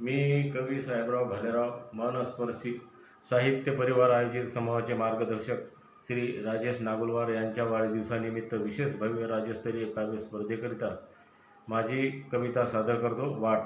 मी कवी साहेबराव भालेराव मानस्पर्शी साहित्य परिवार आयोजित समूहाचे मार्गदर्शक श्री राजेश नागुलवार यांच्या वाढदिवसानिमित्त विशेष भव्य राज्यस्तरीय काव्य स्पर्धेकरिता माझी कविता सादर करतो. वाट.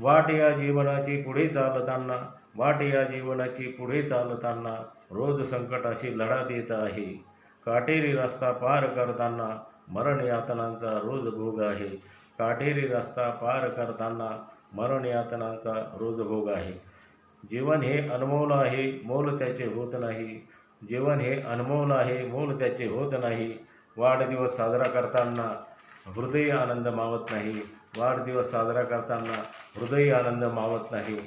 वाट या जीवनाची पुढे चालताना वाट या जीवनाची पुढे चालताना रोज संकटाशी लढा देत आहे. काटेरी रस्ता पार करताना मरण यातनांचा रोज भोग आहे. काटेरी रस्ता पार करताना मरणयातनांचा रोज भोग आहे. जीवन हे अनमोल आहे मोल त्याचे होत नाही. जीवन हे अनमोल आहे मोल त्याचे होत नाही. वाढदिवस साजरा करताना हृदय आनंद मावत नाही. वाढदिवस साजरा करताना हृदय आनंद मावत नाही.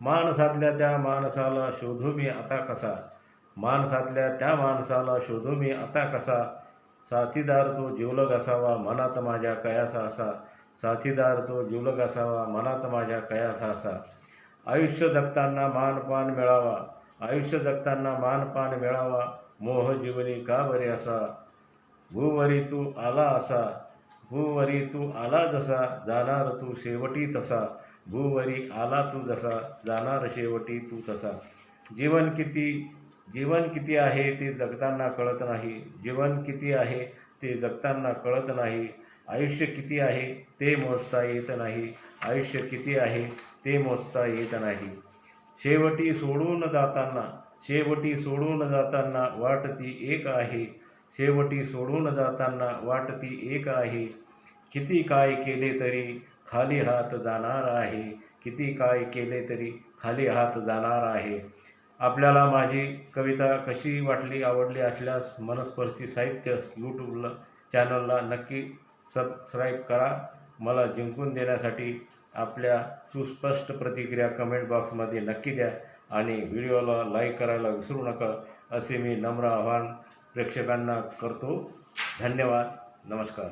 माणसातल्या त्या माणसाला शोधू मी आता कसा? माणसातल्या त्या माणसाला शोधू मी आता कसा? साथीदार तो जिवलग असावा मनात माझ्या कयासा असा साथीदार तो जिवलग असावा मनात माझ्या कयासा असा आयुष्य जगताना मानपान मिळावा. आयुष्य जगताना मानपान मिळावा. मोह जीवनी का बरे असा? भूवरी तू आला असा. भूवरी तू आला जसा जाणार तू शेवटी तसा. भूवरी आला तू जसा जाणार शेवटी तू तसा. जीवन किती जीवन किती आहे ते जगताना कळत नाही. जीवन किती आहे ते जगताना कळत नाही. आयुष्य किती आहे ते मोजता येत नाही. आयुष्य किती आहे ते मोजता येत नाही. शेवटी सोडून जाताना शेवटी सोडून जाताना वाट ती एक आहे. शेवटी सोडून जाताना वाट ती एक आहे. किती काय केले तरी खाली हात जाणार आहे. किती काय केले तरी खाली हात जाणार आहे. आपल्याला माझी कविता कशी वाटली आवडली असल्यास मनस्पर्शी साहित्य यूट्यूबला चॅनलला नक्की सबस्क्राईब करा. मला जिंकून देण्यासाठी आपल्या सुस्पष्ट प्रतिक्रिया कमेंट बॉक्समध्ये नक्की द्या आणि व्हिडिओला लाईक करायला विसरू नका असे मी नम्र आव्हान प्रेक्षकांना करतो. धन्यवाद. नमस्कार.